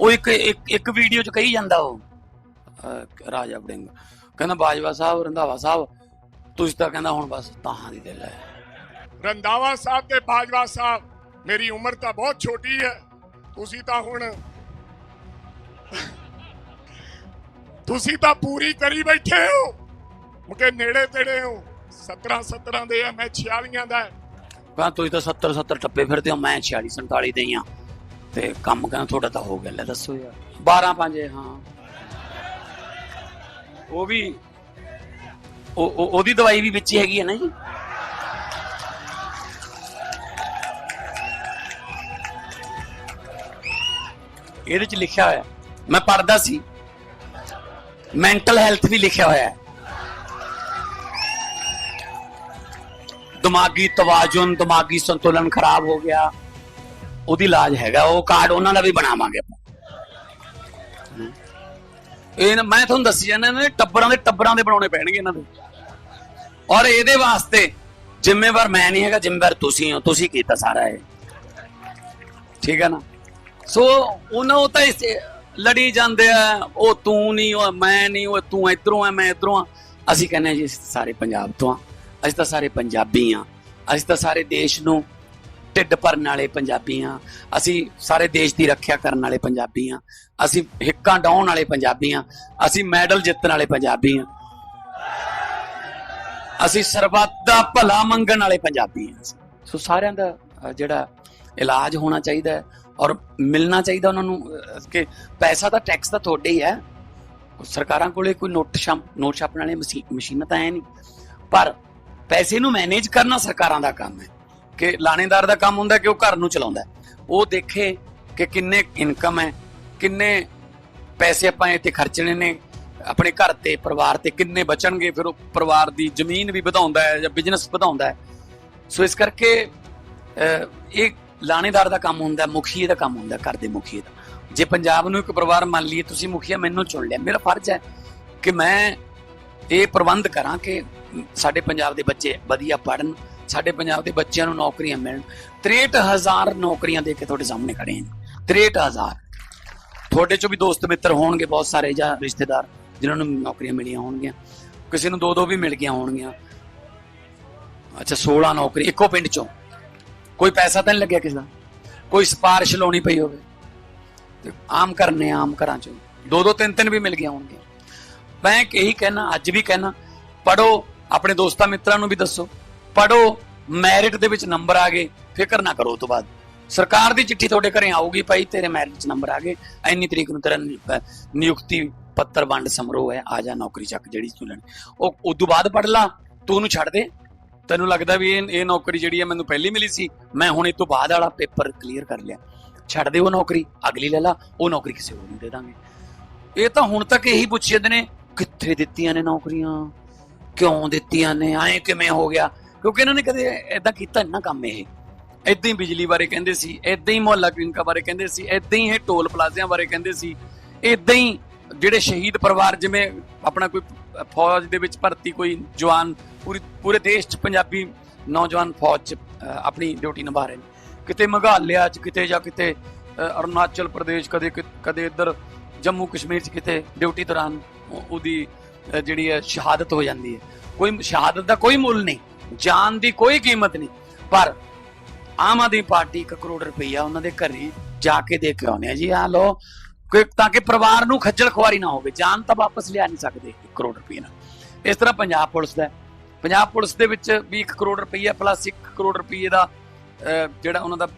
ਉਹ ਇੱਕ ਇੱਕ ਵੀਡੀਓ ਚ ਕਹੀ ਜਾਂਦਾ ਉਹ। ਰਾਜਾ ਵੜਿੰਗ। ਕਹਿੰਦਾ ਬਾਜਵਾ ਸਾਹਿਬ ਰੰਧਾਵਾ ਸਾਹਿਬ ਤੁਸੀਂ ਤਾਂ ਕਹਿੰਦਾ ਹੁਣ ਬਸ ਤਾਹਾਂ ਦੀ ਦਿਲ ਹੈ। ਰੰਦਾਵਾ ਸਾਹਿਬ ਤੇ ਬਾਜਵਾ ਸਾਹਿਬ ਮੇਰੀ ਉਮਰ ਤਾਂ ਬਹੁਤ ਛੋਟੀ ਹੈ। ਤੁਸੀਂ ਤਾਂ ਹੁਣ ਤੁਸੀਂ ਤਾਂ ਪੂਰੀ ਕਰੀ ਬੈਠੇ ਹੋ। ਮੁਕੇ ਨੇੜੇ ਤੇੜੇ ਹੋ। 17 17 ਦੇ ਆ ਮੈਂ 46 ਦਾ। ਹੈ। ਤੁਸੀਂ ਤਾਂ 70 70 ਟੱਪੇ ਫਿਰਦੇ ਹੋ ਮੈਂ 46 47 ਦੇ ਆ। ਤੇ ਕੰਮ ਕਹਿੰਦਾ ਤੁਹਾਡਾ ਤਾਂ ਹੋ ਗਿਆ, ਲੈ ਦੱਸੋ ਯਾਰ। 12 5 ਹਾਂ। ਉਹ ਵੀ, ਉਹ ਉਹਦੀ ਦਵਾਈ ਵੀ ਵਿੱਚ ਹੀ ਹੈਗੀ ਹੈ ਨਾ ਜੀ? ਇਹਦੇ ਚ ਲਿਖਿਆ ਹੋਇਆ। ਮੈਂ ਪੜਦਾ ਸੀ। ਮੈਂਟਲ ਹੈਲਥ ਵੀ ਲਿਖਿਆ ਹੋਇਆ ਹੈ। ਦਿਮਾਗੀ ਤਵਾਜ਼ੁਨ, ਦਿਮਾਗੀ ਸੰਤੁਲਨ ਖਰਾਬ ਹੋ ਗਿਆ। ਉਹਦੀ ਇਲਾਜ ਹੈਗਾ, ਉਹ ਕਾਰਡ ਉਹਨਾਂ ਦਾ ਵੀ ਬਣਾਵਾਂਗੇ ਆਪਾਂ। ਇਹ ਨਾ- ਮੈਂ ਤੁਹਾਨੂੰ ਦੱਸੀ ਜਾਂਦਾ ਇਹਨਾਂ ਦੇ ਟੱਬਰਾਂ ਦੇ ਟੱਬਰਾਂ ਦੇ ਬਣਾਉਣੇ ਪੈਣਗੇ ਇਹਨਾਂ ਦੇ। ਔਰ ਇਹਦੇ ਵਾਸਤੇ ਜ਼ਿੰਮੇਵਾਰ ਮੈਂ ਨਹੀਂ ਹੈਗਾ, ਜ਼ਿੰਮੇਵਾਰ ਤੁਸੀਂ ਹੋ, ਤੁਸੀਂ ਕੀਤਾ ਸਾਰਾ ਇਹ। ਠੀਕ ਹੈ ਨਾ? ਸੋ ਉਹਨਾਂ ਉਹ ਤਾਂ ਇਸ ਲੜੀ ਜਾਂਦੇ ਆ, ਉਹ ਤੂੰ ਨਹੀਂ, ਉਹ ਮੈਂ ਨਹੀਂ, ਉਹ ਤੂੰ ਇਧਰੋਂ ਆ, ਮੈਂ ਇਧਰੋਂ ਆ। ਅਸੀਂ ਕਹਿੰਦੇ ਹਾਂ ਜੀ, ਅਸੀਂ ਸਾਰੇ ਪੰਜਾਬ ਤੋਂ ਆ। ਅਸੀਂ ਤਾਂ ਸਾਰੇ ਪੰਜਾਬੀ ਆ। ਅਸੀਂ ਤਾਂ ਸਾਰੇ ਦੇਸ਼ ਨੂੰ ਢਿੱਡ ਭਰਨ ਵਾਲੇ ਪੰਜਾਬੀ ਆ। ਅਸੀਂ ਸਾਰੇ ਦੇਸ਼ ਦੀ ਰੱਖਿਆ ਕਰਨ ਵਾਲੇ ਪੰਜਾਬੀ ਆ। ਅਸੀਂ ਹਿੱਕਾਂ ਡਾਉਣ ਵਾਲੇ ਪੰਜਾਬੀ ਆ। ਅਸੀਂ ਮੈਡਲ ਜਿੱਤਣ ਵਾਲੇ ਪੰਜਾਬੀ ਆ। ਅਸੀਂ ਸਰਬੱਤ ਦਾ ਭਲਾ ਮੰਗਣ ਵਾਲੇ ਪੰਜਾਬੀ ਆ। ਸੋ ਸਾਰਿਆਂ ਦਾ ਜਿਹੜਾ ਇਲਾਜ ਹੋਣਾ ਚਾਹੀਦਾ ਹੈ ਔਰ ਮਿਲਣਾ ਚਾਹੀਦਾ ਉਹਨਾਂ ਨੂੰ ਕਿ ਪੈਸਾ ਤਾਂ ਟੈਕਸ ਤਾਂ ਤੁਹਾਡੇ ਹੀ ਹੈ। ਸਰਕਾਰਾਂ ਕੋਲੇ ਕੋਈ ਨੋਟ ਛਾਪ, ਨੋਟ ਛਾਪਣ ਵਾਲੇ ਮਸ਼ੀ- ਮਸ਼ੀਨਾਂ ਤਾਂ ਹੈ ਨਹੀਂ। ਪਰ ਪੈਸੇ ਨੂੰ ਮੈਨੇਜ ਕਰਨਾ ਸਰਕਾਰਾਂ ਦਾ ਕੰਮ ਹੈ। ਕਿ ਲਾਣੇਦਾਰ ਦਾ ਕੰਮ ਹੁੰਦਾ ਕਿ ਉਹ ਘਰ ਨੂੰ ਚਲਾਉਂਦਾ ਉਹ ਦੇਖੇ ਕਿ ਕਿੰਨੇ ਇਨਕਮ ਹੈ ਕਿੰਨੇ ਪੈਸੇ ਆਪਾਂ ਇੱਥੇ ਖਰਚਣੇ ਨੇ ਆਪਣੇ ਘਰ ਤੇ ਪਰਿਵਾਰ ਤੇ ਕਿੰਨੇ ਬਚਣਗੇ ਫਿਰ ਉਹ ਪਰਿਵਾਰ ਦੀ ਜ਼ਮੀਨ ਵੀ ਵਧਾਉਂਦਾ ਹੈ ਜਾਂ ਬਿਜ਼ਨਸ ਵਧਾਉਂਦਾ ਹੈ। ਸੋ ਇਸ ਕਰਕੇ ਇਹ ਲਾਣੇਦਾਰ ਦਾ ਕੰਮ ਹੁੰਦਾ ਹੈ, ਮੁਖੀਏ ਦਾ ਕੰਮ ਹੁੰਦਾ ਘਰ ਦੇ ਮੁਖੀਏ ਦਾ। ਜੇ ਪੰਜਾਬ ਨੂੰ ਇੱਕ ਪਰਿਵਾਰ ਮੰਨ ਲਈਏ ਤੁਸੀਂ ਮੁਖੀਆ ਮੈਨੂੰ ਚੁਣ ਲਿਆ। ਮੇਰਾ ਫਰਜ਼ ਹੈ ਕਿ ਮੈਂ ਇਹ ਪ੍ਰਬੰਧ ਕਰਾਂ ਕਿ ਸਾਡੇ ਪੰਜਾਬ ਦੇ ਬੱਚੇ ਵਧੀਆ ਪੜਨ ਸਾਡੇ ਪੰਜਾਬ ਦੇ ਬੱਚਿਆਂ ਨੂੰ ਨੌਕਰੀਆਂ ਮਿਲਣ। 63000 ਨੌਕਰੀਆਂ ਦੇ ਕੇ ਤੁਹਾਡੇ ਸਾਹਮਣੇ ਖੜੇ ਹਾਂ 63000 ਤੁਹਾਡੇ ਚੋਂ ਵੀ ਦੋਸਤ ਮਿੱਤਰ ਹੋਣਗੇ ਬਹੁਤ ਸਾਰੇ ਜਾਂ ਰਿਸ਼ਤੇਦਾਰ, ਜਿਨ੍ਹਾਂ ਨੂੰ ਨੌਕਰੀਆਂ ਮਿਲੀਆਂ ਹੋਣਗੀਆਂ। ਕਿਸੇ ਨੂੰ ਦੋ ਦੋ ਵੀ ਮਿਲ ਗਈਆਂ ਹੋਣਗੀਆਂ। ਅੱਛਾ 16 ਨੌਕਰੀ ਇੱਕੋ ਪਿੰਡ ਚੋਂ। ਕੋਈ ਪੈਸਾ ਤਾਂ ਨਹੀਂ ਲੱਗਿਆ ਕਿਸੇ ਦਾ? ਕੋਈ ਸਪਾਰਸ਼ ਲਾਉਣੀ ਪਈ ਹੋਵੇ? ਤੇ ਆਮ ਕਰਨੇ ਆਮ ਘਰਾਂ ਚੋਂ। ਦੋ ਦੋ ਤਿੰਨ ਤਿੰਨ ਵੀ ਮਿਲ ਗਈਆਂ ਹੋਣਗੀਆਂ। ਮੈਂ ਇਹੀ ਕਹਿਣਾ, ਅੱਜ ਵੀ ਕਹਿਣਾ ਪੜੋ ਆਪਣੇ ਦੋਸਤਾਂ ਮਿੱਤਰਾਂ ਨੂੰ ਵੀ ਦੱਸੋ। ਪੜੋ ਮੈਰਿਟ ਦੇ ਵਿੱਚ ਨੰਬਰ ਆ ਗਏ, ਫਿਕਰ ਨਾ ਕਰੋ ਉਹ ਤੋਂ ਬਾਅਦ। ਸਰਕਾਰ ਦੀ ਚਿੱਠੀ ਤੁਹਾਡੇ ਘਰੇ ਆਊਗੀ ਭਾਈ, ਤੇਰੇ ਮੈਰਿਟ 'ਚ ਨੰਬਰ ਆ ਗਏ। ਇੰਨੀ ਤਰੀਕ ਨੂੰ ਤੇਰਾ ਨਿਯੁਕਤੀ ਪੱਤਰ ਵੰਡ ਸਮਾਰੋਹ ਹੈ, ਆ ਜਾ ਨੌਕਰੀ ਚੱਕ ਜਿਹੜੀ ਤੂੰ ਲੈਣੀ। ਉਹ ਉਦੋਂ ਬਾਅਦ ਪੜ ਲਾ, ਤੂੰ ਉਹਨੂੰ ਛੱਡ ਦੇ। ਤੈਨੂੰ ਲੱਗਦਾ ਵੀ ਇਹ ਇਹ ਨੌਕਰੀ ਜਿਹੜੀ ਹੈ ਮੈਨੂੰ ਪਹਿਲੀ ਮਿਲੀ ਸੀ, ਮੈਂ ਹੁਣ ਇਹ ਤੋਂ ਬਾਅਦ ਵਾਲਾ ਪੇਪਰ ਕਲੀਅਰ ਕਰ ਲਿਆ। ਛੱਡ ਦੇ ਉਹ ਨੌਕਰੀ, ਅਗਲੀ ਲੈ ਲਾ, ਉਹ ਨੌਕਰੀ ਕਿਸੇ ਹੋਰ ਨੂੰ ਦੇ ਦਾਂਗੇ। ਇਹ ਤਾਂ ਹੁਣ ਤੱਕ ਇਹੀ ਪੁੱਛੀ ਜਾਂਦੇ ਨੇ, ਕਿੱਥੇ ਦਿੱਤੀਆਂ ਨੇ ਨੌਕਰੀਆਂ? ਕਿਉਂ ਦਿੱਤੀਆਂ ਨੇ? ਐਂ ਕਿਵੇਂ ਹੋ ਗਿਆ? ਕਿਉਂਕਿ ਇਹਨਾਂ ਨੇ ਕਦੇ ਐਦਾਂ ਕੀਤਾ ਨਹੀਂ ਨਾ ਕੰਮ ਇਹ। ਐਦਾਂ ਹੀ ਬਿਜਲੀ ਬਾਰੇ ਕਹਿੰਦੇ ਸੀ ਐਦਾਂ ਹੀ ਮੁਹੱਲਾ ਕਲੀਨਿਕਾਂ ਬਾਰੇ ਕਹਿੰਦੇ ਸੀ ਐਦਾਂ ਹੀ ਇਹ ਟੋਲ ਪਲਾਜ਼ਿਆਂ ਬਾਰੇ ਕਹਿੰਦੇ ਸੀ ਐਦਾਂ ਹੀ ਜਿਹੜੇ ਸ਼ਹੀਦ ਪਰਿਵਾਰ ਜਿਵੇਂ ਆਪਣਾ ਕੋਈ ਫੌਜ ਦੇ ਵਿੱਚ ਭਰਤੀ ਕੋਈ ਜਵਾਨ ਪੂਰੀ, ਪੂਰੇ ਦੇਸ਼ 'ਚ ਪੰਜਾਬੀ ਨੌਜਵਾਨ ਫੌਜ 'ਚ ਆਪਣੀ ਡਿਊਟੀ ਨਿਭਾ ਰਹੇ ਨੇ। ਕਿਤੇ ਮੇਘਾਲਿਆ 'ਚ ਕਿਤੇ ਜਾਂ ਕਿਤੇ ਅਰੁਣਾਚਲ ਪ੍ਰਦੇਸ਼ ਕਦੇ ਕਿ- ਕਦੇ ਇੱਧਰ ਜੰਮੂ ਕਸ਼ਮੀਰ 'ਚ ਕਿਤੇ ਡਿਊਟੀ ਦੌਰਾਨ ਉਹਦੀ ਜਿਹੜੀ ਹੈ ਸ਼ਹਾਦਤ ਹੋ ਜਾਂਦੀ ਹੈ। ਕੋਈ ਸ਼ਹਾਦਤ ਦਾ ਕੋਈ ਮੁੱਲ ਨਹੀਂ। ਜਾਨ ਦੀ ਕੋਈ ਕੀਮਤ ਨਹੀਂ। ਪਰ ਆਮ ਆਦਮੀ ਪਾਰਟੀ 1 ਕਰੋੜ ਰੁਪਈਆ ਉਹਨਾਂ ਦੇ ਘਰੇ ਜਾ ਕੇ ਦੇ ਕੇ ਆਉਂਦੇ ਆ ਜੀ। ਆ ਲੋ ਕਿ ਤਾਂ ਕਿ ਪਰਿਵਾਰ ਨੂੰ ਖੱਜਲ ਖੁਆਰੀ ਨਾ ਹੋਵੇ। ਜਾਨ ਤਾਂ ਵਾਪਸ ਲਿਆ ਨਹੀਂ ਸਕਦੇ 1 ਕਰੋੜ ਰੁਪਏ ਨਾਲ। ਇਸ ਤਰ੍ਹਾਂ ਪੰਜਾਬ ਪੁਲਿਸ ਦਾ ਪੰਜਾਬ ਪੁਲਿਸ ਦੇ ਵਿੱਚ ਵੀ 1 ਕਰੋੜ ਰੁਪਈਆ ਪਲੱਸ 1 ਕਰੋੜ ਰੁਪਈਏ ਦਾ ਜਿਹੜਾ ਉਹਨਾਂ ਦਾ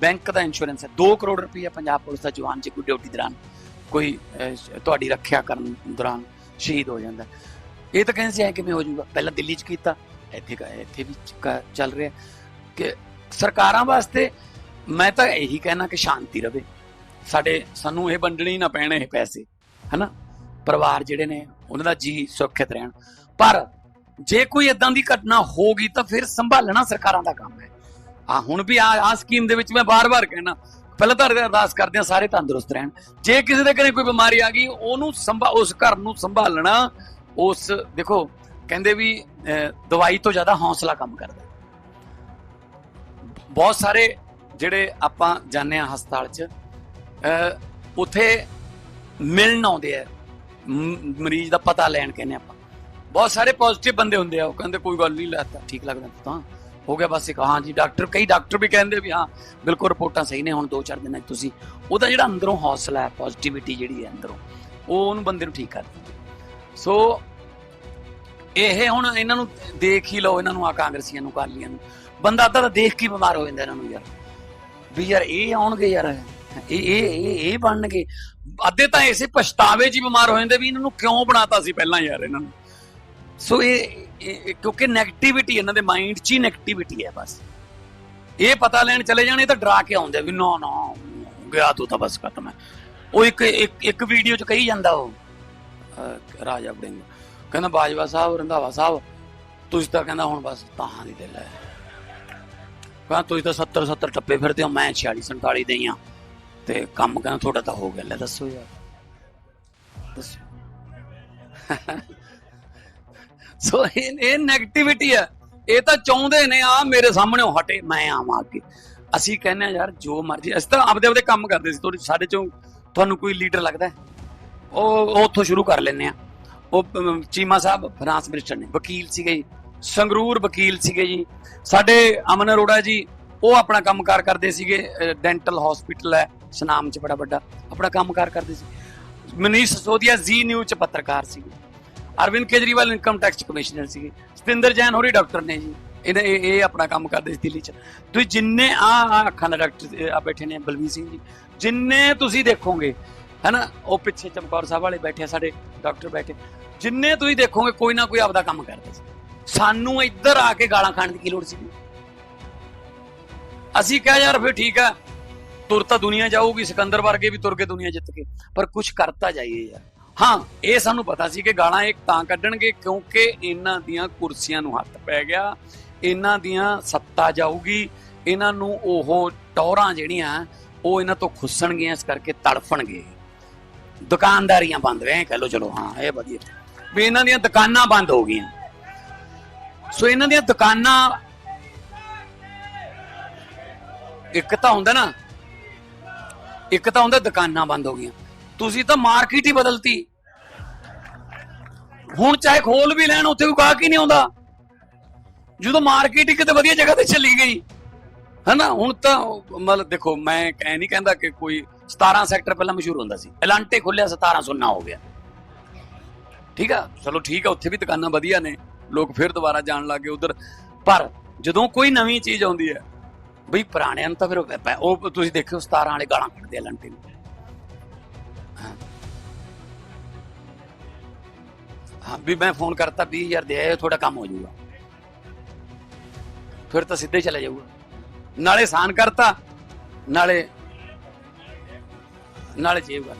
ਬੈਂਕ ਦਾ ਇੰਸ਼ੋਰੈਂਸ ਹੈ। 2 ਕਰੋੜ ਰੁਪਈਆ ਪੰਜਾਬ ਪੁਲਿਸ ਦਾ ਜਵਾਨ ਜੇ ਕੋਈ ਡਿਊਟੀ ਦੌਰਾਨ ਕੋਈ ਤੁਹਾਡੀ ਰੱਖਿਆ ਕਰਨ ਦੌਰਾਨ ਸ਼ਹੀਦ ਹੋ ਜਾਂਦਾ। ਇਹ ਤਾਂ ਕਹਿੰਦੇ ਸੀ ਐ ਕਿਵੇਂ ਹੋ ਜਾਊਗਾ? ਪਹਿਲਾਂ ਦਿੱਲੀ 'ਚ ਕੀਤਾ। ਇੱਥੇ ਇੱਥੇ ਵੀ ਚੱਲ ਰਿਹਾ ਕਿ ਸਰਕਾਰਾਂ ਵਾਸਤੇ ਮੈਂ ਤਾਂ ਇਹੀ ਕਹਿਣਾ ਕਿ ਸ਼ਾਂਤੀ ਰਵੇ। ਸਾਡੇ, ਸਾਨੂੰ ਇਹ ਵੰਡਣੇ ਨਾ ਪੈਣ ਇਹ ਪੈਸੇ, ਹਨਾ? ਪਰਿਵਾਰ ਜਿਹੜੇ ਨੇ, ਉਹਨਾਂ ਦਾ ਜੀ ਸੁਰੱਖਿਅਤ ਰਹਿਣ। ਪਰ ਜੇ ਕੋਈ ਇਦਾਂ ਦੀ ਘਟਨਾ ਹੋ ਗਈ ਤਾਂ ਫਿਰ ਸੰਭਾਲਣਾ ਸਰਕਾਰਾਂ ਦਾ ਕੰਮ ਹੈ। ਆ ਹੁਣ ਵੀ ਆ ਆ ਸਕੀਮ ਦੇ ਵਿੱਚ ਮੈਂ ਬਾਰ-ਬਾਰ ਕਹਿਣਾ, ਪਹਿਲਾਂ ਤਾਂ ਅਰਦਾਸ ਕਰਦੇ ਆ ਸਾਰੇ ਤੰਦਰੁਸਤ ਰਹਿਣ। ਜੇ ਕਿਸੇ ਦੇ ਘਰੇ ਕੋਈ ਬਿਮਾਰੀ ਆ ਗਈ, ਉਹਨੂੰ ਸੰਭਾ ਉਸ ਘਰ ਨੂੰ ਸੰਭਾਲਣਾ, ਉਸ, ਦੇਖੋ ਕਹਿੰਦੇ ਵੀ ਦਵਾਈ ਤੋਂ ਜ਼ਿਆਦਾ ਹੌਸਲਾ ਕੰਮ ਕਰਦਾ ਬਹੁਤ ਸਾਰੇ ਜਿਹੜੇ ਆਪਾਂ ਜਾਂਦੇ ਆ ਹਸਪਤਾਲ 'ਚ ਅਹ, ਉੱਥੇ ਮਿਲਣ ਆਉਂਦੇ ਆ ਮਰੀਜ਼ ਦਾ ਪਤਾ ਲੈਣ ਕਹਿੰਦੇ ਆਪਾਂ। ਬਹੁਤ ਸਾਰੇ ਪੋਜ਼ਿਟਿਵ ਬੰਦੇ ਹੁੰਦੇ ਆ ਉਹ ਕਹਿੰਦੇ ਕੋਈ ਗੱਲ ਨਹੀਂ ਲੱਗਦਾ ਠੀਕ ਲੱਗਦਾ ਤਾਂ ਹੋ ਗਿਆ ਬਸ ਇੱਕ ਹਾਂ ਜੀ ਡਾਕਟਰ ਕਈ ਡਾਕਟਰ ਵੀ ਕਹਿੰਦੇ ਵੀ ਹਾਂ ਬਿਲਕੁਲ ਰਿਪੋਰਟਾਂ ਸਹੀ ਨੇ ਹੁਣ 2-4 ਦਿਨਾਂ 'ਚ ਤੁਸੀਂ ਉਹਦਾ ਜਿਹੜਾ ਅੰਦਰੋਂ ਹੌਸਲਾ ਹੈ ਪੋਜ਼ਿਟਿਵਿਟੀ ਜਿਹੜੀ ਹੈ ਅੰਦਰੋਂ ਉਹ ਉਹਨੂੰ ਬੰਦੇ ਨੂੰ ਠੀਕ ਕਰ ਦਿੰਦੀ ਸੋ ਇਹ ਹੁਣ ਇਹਨਾਂ ਨੂੰ ਦੇਖ ਹੀ ਲਓ, ਇਹਨਾਂ ਨੂੰ ਆ ਕਾਂਗਰਸੀਆਂ ਨੂੰ ਕਾਲੀਆਂ ਨੂੰ। ਬੰਦਾ ਅੱਧਾ ਤਾਂ ਦੇਖ ਕੇ ਬਿਮਾਰ ਹੋ ਜਾਂਦਾ ਇਹਨਾਂ ਨੂੰ ਯਾਰ। ਵੀ ਯਾਰ ਇਹ ਆਉਣਗੇ ਯਾਰ। ਇਹ ਇਹ ਇਹ ਇਹ ਬਣਨਗੇ। ਅੱਧੇ ਤਾਂ ਇਸੇ ਪਛਤਾਵੇ 'ਚ ਬਿਮਾਰ ਹੋ ਜਾਂਦੇ ਵੀ ਇਹਨਾਂ ਨੂੰ ਕਿਉਂ ਬਣਾਤਾ ਸੀ ਪਹਿਲਾਂ ਯਾਰ ਇਹਨਾਂ ਨੂੰ। ਸੋ ਇਹ ਕਿਉਂਕਿ 네ਗੇਟਿਵਿਟੀ ਇਹਨਾਂ ਦੇ ਮਾਈਂਡ 'ਚ ਹੀ 네ਗੇਟਿਵਿਟੀ ਹੈ ਬਸ। ਇਹ ਪਤਾ ਲੈਣ ਚਲੇ ਜਾਣੇ ਤਾਂ ਡਰਾ ਕੇ ਆਉਂਦੇ ਵੀ ਨਾ ਨਾ, ਗਿਆ ਤੂੰ ਤਾਂ ਬਸ ਖਤਮ ਹੈ। ਉਹ ਇੱਕ ਇੱਕ ਵੀਡੀਓ 'ਚ ਕਹੀ ਜਾਂਦਾ ਉਹ ਰਾਜਾ ਵੜਿੰਗ। ਕਹਿੰਦਾ ਬਾਜਵਾ ਸਾਹਿਬ, ਰੰਧਾਵਾ ਸਾਹਿਬ, ਤੁਸੀਂ ਤਾਂ ਕਹਿੰਦਾ ਹੁਣ ਬਸ ਤਾਹਾਂ ਦੀ ਦਿਲ ਹੈ। ਕਹਿੰਦਾ ਤੁਸੀਂ ਤਾਂ 70 70 ਟੱਪੇ ਫਿਰਦੇ ਹੋ, ਮੈਂ 46 47 ਦੇ ਹਾਂ ਤੇ ਕੰਮ ਕਹਿੰਦਾ ਤੁਹਾਡਾ ਤਾਂ ਹੋ ਗਿਆ, ਲੈ ਦੱਸੋ ਯਾਰ। ਦੱਸੋ। ਸੋ ਇਹ ਨੈਗੇਟਿਵਿਟੀ 네ਗੇਟਿਵਿਟੀ ਹੈ। ਇਹ ਤਾਂ ਚਾਹੁੰਦੇ ਨੇ, ਆ ਮੇਰੇ ਸਾਹਮਣੇ ਹਟੇ, ਮੈਂ ਆਵਾਂ ਅੱਗੇ। ਅਸੀਂ ਕਹਿੰਦੇ ਆ ਯਾਰ, ਜੋ ਮਰਜ਼ੀ, ਅਸੀਂ ਤਾਂ ਆਪਦੇ ਆਪਦੇ ਕੰਮ ਕਰਦੇ ਸੀ, ਤੁਹਾਡੇ ਸਾਡੇ ਚੋਂ ਤੁਹਾਨੂੰ ਕੋਈ ਲੀਡਰ ਲੱਗਦਾ ਉਹ ਉੱਥੋਂ ਸ਼ੁਰੂ ਕਰ ਲੈਂਦੇ ਆ ਉਹ ਚੀਮਾ ਸਾਹਿਬ ਫਾਈਨਾਂਸ ਮਿਨਿਸਟਰ ਨੇ ਵਕੀਲ ਸੀਗੇ ਜੀ। ਸੰਗਰੂਰ ਵਕੀਲ ਸੀਗੇ ਜੀ। ਸਾਡੇ ਅਮਨ ਅਰੋੜਾ ਜੀ ਉਹ ਆਪਣਾ ਕੰਮਕਾਰ ਕਰਦੇ ਸੀਗੇ ਡੈਂਟਲ ਹਸਪੀਟਲ ਹੈ ਸਨਾਮ ਚ ਬੜਾ ਵੱਡਾ ਆਪਣਾ ਕੰਮਕਾਰ ਕਰਦੇ ਸੀ। ਮਨੀਸ਼ ਸੋਦੀਆ ਜੀ ਨਿਊਜ਼ ਚ ਪੱਤਰਕਾਰ ਸੀਗੇ। Arvind Kejriwal income tax commissioner ਸੀਗੇ। ਸਤਿੰਦਰ ਜੈਨ ਹੋਰੀ ਡਾਕਟਰ ਨੇ ਜੀ। ਇਹਨੇ ਇਹ ਆਪਣਾ ਕੰਮ ਕਰਦੇ ਸੀ ਦਿੱਲੀ ਚ। ਤੁਸੀਂ ਜਿੰਨੇ ਆ ਆ ਅੱਖਾਂ ਦਾ ਡਾਕਟਰ ਆ ਬੈਠੇ ਨੇ ਬਲਵੀਰ ਸਿੰਘ ਜੀ ਜਿੰਨੇ ਤੁਸੀਂ ਦੇਖੋਗੇ ਹੈਨਾ ਉਹ ਪਿੱਛੇ ਚਮਕੌਰ ਸਾਹਿਬ ਵਾਲੇ ਬੈਠੇ ਆ, ਸਾਡੇ ਡਾਕਟਰ ਬੈਠੇ। ਜਿੰਨੇ ਤੁਸੀਂ ਦੇਖੋਗੇ ਕੋਈ ਨਾ ਕੋਈ ਆਪਦਾ ਕੰਮ ਕਰਦੇ ਸੀ। ਸਾਨੂੰ ਇੱਧਰ ਆ ਕੇ ਗਾਲਾਂ ਖਾਣ ਦੀ ਕੀ ਲੋੜ ਸੀ? ਅਸੀਂ ਕਿਹਾ, ਯਾਰ ਫਿਰ ਠੀਕ ਆ, ਤੁਰ ਤਾਂ ਦੁਨੀਆ ਜਾਊਗੀ, ਸਿਕੰਦਰ ਵਰਗੇ ਵੀ ਤੁਰ ਕੇ ਦੁਨੀਆ ਜਿੱਤ ਕੇ। ਪਰ ਕੁਝ ਕਰਤਾ ਜਾਈਏ ਯਾਰ। ਹਾਂ, ਇਹ ਸਾਨੂੰ ਪਤਾ ਸੀ ਕਿ ਗਾਲਾਂ ਇਹ ਤਾਂ ਕੱਢਣਗੇ ਕਿਉਂਕਿ ਇਹਨਾਂ ਦੀਆਂ ਕੁਰਸੀਆਂ ਨੂੰ ਹੱਥ ਪੈ ਗਿਆ, ਇਹਨਾਂ ਦੀਆਂ ਸੱਤਾ ਜਾਊਗੀ, ਇਹਨਾਂ ਨੂੰ ਉਹ ਟੌਰਾਂ ਜਿਹੜੀਆਂ, ਉਹ ਇਹਨਾਂ ਤੋਂ ਖੁੱਸਣਗੀਆਂ, ਇਸ ਕਰਕੇ ਤੜਫਣਗੇ। ਦੁਕਾਨਦਾਰੀਆਂ ਬੰਦ ਰਹੇ ਕਹ ਲੋ ਚਲੋ, ਹਾਂ, ਇਹ ਵਧੀਆ। ਵੀ ਇਹਨਾਂ ਦੀਆਂ ਦੁਕਾਨਾਂ ਬੰਦ ਹੋ ਗਈਆਂ। ਸੋ ਇਹਨਾਂ ਦੀਆਂ ਦੁਕਾਨਾਂ, ਇੱਕ ਤਾਂ ਹੁੰਦਾ ਨਾ, ਇੱਕ ਤਾਂ ਹੁੰਦਾ ਦੁਕਾਨਾਂ ਬੰਦ ਹੋ ਗਈਆਂ। ਤੁਸੀਂ ਤਾਂ ਮਾਰਕੀਟ ਹੀ ਬਦਲਤੀ। ਹੁਣ ਚਾਹੇ ਖੋਲ ਵੀ ਲੈਣ, ਉੱਥੇ ਕੋਈ ਗਾਹਕ ਹੀ ਨਹੀਂ ਆਉਂਦਾ। ਜਦੋਂ ਮਾਰਕੀਟ ਹੀ ਕਿਤੇ ਵਧੀਆ ਜਗ੍ਹਾ ਤੇ ਚਲੀ ਗਈ। ਹਨਾ, ਹੁਣ ਤਾਂ ਮਤਲਬ ਦੇਖੋ, ਮੈਂ ਕਹਿ ਨਹੀਂ ਕਹਿੰਦਾ ਕਿ ਕੋਈ 17 ਸੈਕਟਰ ਪਹਿਲਾਂ ਮਸ਼ਹੂਰ ਹੁੰਦਾ ਸੀ। ਐਲਾਂਟੇ ਖੁੱਲਿਆ 17 ਸੁੰਨਾ ਹੋ ਗਿਆ। ਠੀਕ ਆ? ਚਲੋ ਠੀਕ ਆ, ਉੱਥੇ ਵੀ ਦੁਕਾਨਾਂ ਵਧੀਆ ਨੇ। ਲੋਕ ਫਿਰ ਦੁਬਾਰਾ ਜਾਣ ਲੱਗੇ ਉਧਰ। ਪਰ ਜਦੋਂ ਕੋਈ ਨਵੀਂ ਚੀਜ਼ ਆਉਂਦੀ ਹੈ, ਬਈ ਪੁਰਾਣਿਆਂ ਨੂੰ ਤਾਂ ਫਿਰ ਉਹ ਤੁਸੀਂ ਦੇਖਿਓ 17 ਵਾਲੇ ਗਾਲਾਂ ਕੱਢਦੇ ਆ ਐਲਾਂਟੇ ਨੂੰ। ਹਾਂ। ਵੀ ਮੈਂ ਫੋਨ ਕਰਤਾ 20000 ਦੇ ਆਇਓ, ਤੁਹਾਡਾ ਕੰਮ ਹੋ ਜਾਊਗਾ। ਫਿਰ ਤਾਂ ਸਿੱਧੇ ਚਲੇ ਜਾਊਗਾ। ਨਾਲੇ ਸਾਨ ਕਰਤਾ, ਨਾਲੇ ਨਾਲੇ ਜੇਬ ਕਰ